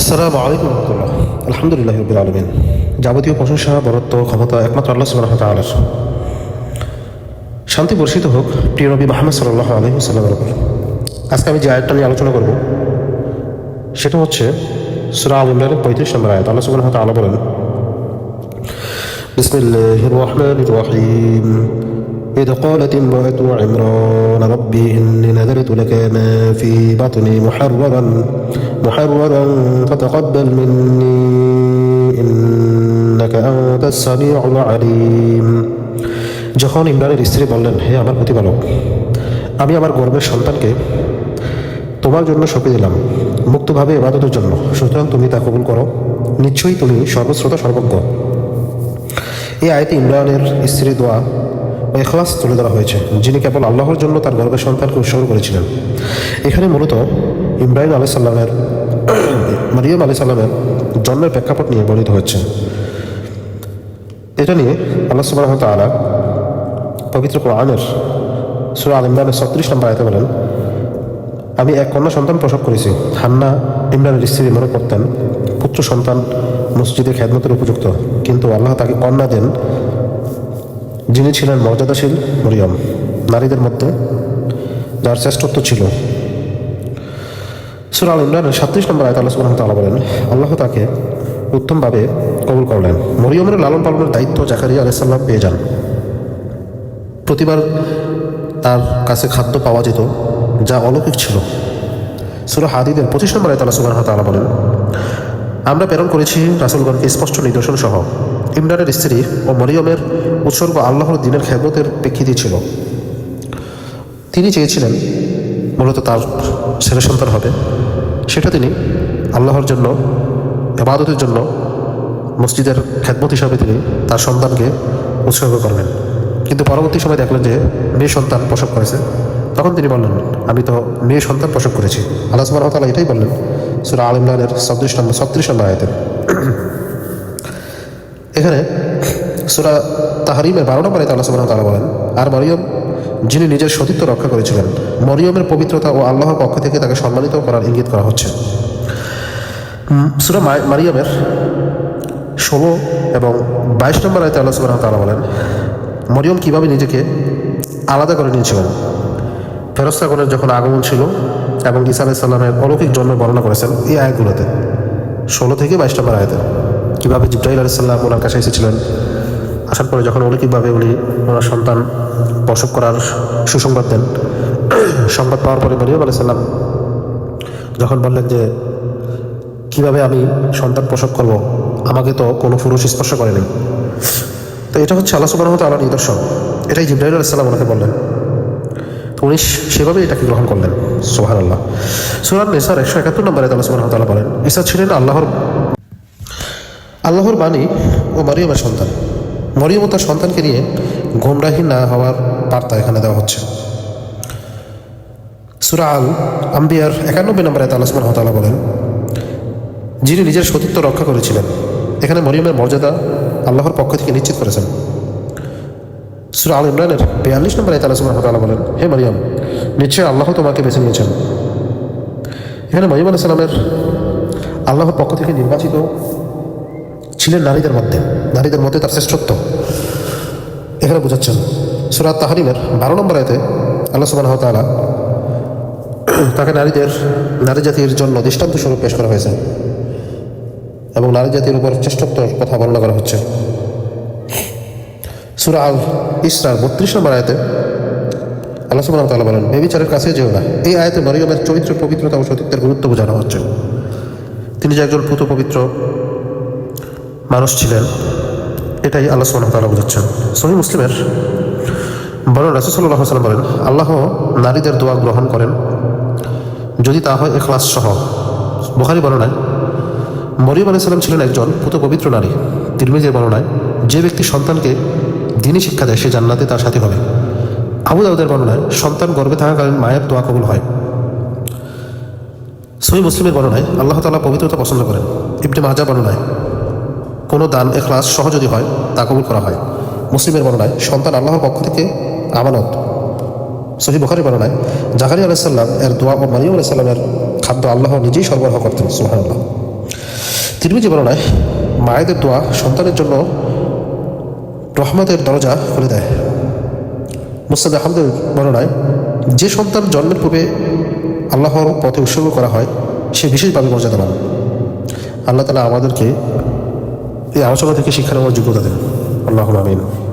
আসসালামু আলাইকুম রহমতুল্লাহ। আলহামদুলিল্লাহ রবিল আলমিন। যাবতীয় প্রশংসা, বরত্ব, ক্ষমতা একমাত্র আল্লাহ সুবাহ তালার শান্তি বর্ষিত হোক, প্রিয় নবী মাহমদ সাল্লাহ আলহিমসাল্লামের উপর। আজকে আমি যে আয়াতটা নিয়ে আলোচনা করব, সেটা হচ্ছে সুরা আল ইমরানের পঁয়ত্রিশ নম্বর আয়াত। আল্লাহ সুবাহ তালা বলেন বিসমিল্লাহ রহমান রহিম। إذ قالت امرأة عمران ربي إني نذرت لك ما في بطني محررا محررا فتقبل مني إنك أنت السميع العليم যখন ইমরানের স্ত্রী বললেন হে আমার প্রতিপালক আমি আমার গর্বের সন্তানকে তোমার জন্য সঁপে দিলাম মুক্তভাবে এবাদতের জন্য সুতরাং তুমি তা কবুল করো নিশ্চয়ই তুমি সর্বশ্রোতা সর্বজ্ঞ এই আয়তে ইমরানের স্ত্রী দোয়া এখলাস তুলে ধরা হয়েছে, যিনি কেবল আল্লাহর জন্য তার গর্বের সন্তানকে উৎসর্গ করেছিলেন। এখানে মূলত ইব্রাহিম আলি সাল্লামের মারিয়াম আলি সাল্লামের জন্মের প্রেক্ষাপট নিয়ে বর্ণিত হচ্ছে। এটা নিয়ে আল্লাহ সুবাহ তালা পবিত্র কোরআনের সুরা আল ইমরানের ছত্রিশ নম্বর আয়তে বলেন, আমি এক কন্যা সন্তান প্রসব করেছি। হান্না ইমরানের স্ত্রী মনে করতেন, পুত্র সন্তান মসজিদে খেদমতের উপযুক্ত, কিন্তু আল্লাহ তাকে কন্যা দেন যিনি ছিলেন মর্যাদাশীল মরিয়ম, নারীদের মধ্যে যার শ্রেষ্ঠত্ব ছিল। সুরা আল ইমরানের সাতত্রিশ নম্বর আয়ত আল্লাহ তালা বলেন, আল্লাহ তাকে উত্তমভাবে কবুল করলেন। মরিয়মের লালন পালনের দায়িত্ব জাকারিয়া আলাইসাল্লাম পেয়ে যান। প্রতিবার তার কাছে খাদ্য পাওয়া যেত, যা অলৌকিক ছিল। সুরা হাদিদের পঁচিশ নম্বর আয়ত আল্লাহ তালা বলেন, আমরা প্রেরণ করেছি রাসুলগণকে স্পষ্ট নিদর্শন সহ ইমরানের স্ত্রী ও মরিয়মের উৎসর্গ আল্লাহর দিনের খেদমতের প্রেক্ষিতে ছিল। তিনি চেয়েছিলেন মূলত তার ছেলে সন্তান হবে। সেটা তিনি আল্লাহর জন্য এবাদতের জন্য মসজিদের খেদমত হিসাবে তিনি তার সন্তানকে উৎসর্গ করলেন। কিন্তু পরবর্তী সময় দেখলেন যে মেয়ে সন্তান প্রসব করেছে। তখন তিনি বললেন, আমি তো মেয়ে সন্তান প্রসব করেছি। আল্লাহ তালা এটাই বললেন সুরা আল ইমরানের ছত্রিশ নম্বর ছত্রিশ নম্বর আয়তে এখানে সুরা তাহারিমের বারো নম্বর আল্লাহ সুবাহ তালা বলেন, আর মরিয়ম, যিনি নিজের সতীত্ব রক্ষা করেছিলেন, মরিয়মের পবিত্রতা ও আল্লাহর পক্ষ থেকে তাকে সম্মানিত করার ইঙ্গিত করা হচ্ছে। সুরা মারিয়ামের ষোলো এবং বাইশ নম্বর আয়তে আল্লাহ সুবাহ তালা বলেন, মরিয়ম কীভাবে নিজেকে আলাদা করে নিয়েছিলেন? ফেরস্তাগণের যখন আগমন ছিল এবং ঈসা আলাইসাল্লামের অলৌকিক জন্ম বর্ণনা করেছেন এই আয়াতগুলোতে, ষোলো থেকে বাইশ নম্বর আয়াতে। কীভাবে জিব্রাহিল আলাইসাল্লাম ওনার কাছে এসেছিলেন? আসার পরে যখন অলৌকিকভাবে উনি ওনার সন্তান প্রসব করার সুসংবাদ দেন, সংবাদ পাওয়ার পরে মরিয়ম আলাইসাল্লাম যখন বললেন যে, কীভাবে আমি সন্তান প্রসব করব? আমাকে তো কোনো পুরুষ স্পর্শ করেনি তো এটা হচ্ছে আল্লাহ সুবাহ আল্লাহ নিদর্শন। এটাই জিব্রাহিল আলাইসাল্লাম ওনাকে বললেন। উনি সেভাবে এটাকে গ্রহণ করলেন। সোহান আল্লাহ সুরান নেসার একশো একাত্তর নম্বরে আল্লাহ সুবাহ বলেন, ঈসা ছিলেন আল্লাহর আল্লাহর বাণী ও মরিয়মের সন্তান। মরিয়ম তার সন্তানকে নিয়ে গোমরাহী না হওয়ার বার্তা এখানে দেওয়া হচ্ছে। সুরা আল আম্বিয়ার একানব্বই নম্বরে আল্লাহ সুবাহ তালা বলেন, যিনি নিজের সতীত্ব রক্ষা করেছিলেন, এখানে মরিয়মের মর্যাদা আল্লাহর পক্ষ থেকে নিশ্চিত করেছেন। সুরা আল ইমরানের বিয়াল্লিশ নম্বর ওয়া তাআলা বলেন, হে মারিয়াম, নিশ্চয় আল্লাহ তোমাকে বেছে নিয়েছেন। এখানে মরিয়ম আলাইহিস সালামের আল্লাহর পক্ষ থেকে নির্বাচিত ছিলেন নারীদের মধ্যে নারীদের মধ্যে তার শ্রেষ্ঠত্ব। এখানে বোঝাচ্ছেন, সুরা তাহারিমের বারো নম্বর আয়তে আল্লাহ সুবহানাহু ওয়া তাকে নারীদের, নারী জাতির জন্য দৃষ্টান্ত স্বরূপ পেশ করা হয়েছে এবং নারী জাতির উপর শ্রেষ্ঠত্বর কথা বর্ণনা করা হচ্ছে। সুরা আল ইসরার বত্রিশ নম্বর আয়তে আল্লাহ সুবহানাহু ওয়া তাআলা বলেন, বেবিচারের কাছে যেও না। এই আয়তে মরিয়মের চরিত্র পবিত্রতা ও সতীত্বের গুরুত্ব বোঝানো হচ্ছে। তিনি যে একজন পুত পবিত্র মানুষ ছিলেন। এটাই আল্লাহ সুবহানাহু ওয়া তাআলা বোঝাচ্ছেন। সহি মুসলিমের বলেন আলাইহি ওয়াসাল্লাম বলেন, আল্লাহ নারীদের দোয়া গ্রহণ করেন, যদি তা হয় এখলাস সহ বুখারী বর্ণনায়, মরিয়ম আলাইহিস সালাম ছিলেন একজন পুত পবিত্র নারী। তিরমিজের বর্ণনায়, যে ব্যক্তি সন্তানকে দিনই শিক্ষা দেয়, সে জান্নাতে তার সাথী হবে। আবু দাউদের বর্ণনায়, সন্তান গর্ভে থাকাকালীন মায়ের দোয়া কবুল হয়। সহি মুসলিমের বর্ণনায়, আল্লাহ তালা পবিত্রতা পছন্দ করেন। ইবনে মাজা বর্ণনায় কোনো দান, এখলাস সহ যদি হয়, তা কবুল করা হয়। মুসলিমের বর্ণনায় সন্তান আল্লাহর পক্ষ থেকে আমানত। সহি বুখারি বর্ণনায় জাকারি আলাইসাল্লাম এর দোয়া ও মারিয়াম আলাইসাল্লামের খাদ্য আল্লাহ নিজেই সরবরাহ করতেন সুহান আল্লাহ তিরমিজি বর্ণনায় মায়েদের দোয়া সন্তানের জন্য রহমতের দরজা খুলে দেয়। মুস্তাদ আহমদের বর্ণনায় যে সন্তান জন্মের পূর্বে আল্লাহর পথে উৎসর্গ করা হয়, সে বিশেষভাবে মর্যাদাবান। আল্লাহ তালা আমাদেরকে এই আলোচনা থেকে শিক্ষা নেওয়ার যোগ্যতা দেন। আল্লাহ আমিন।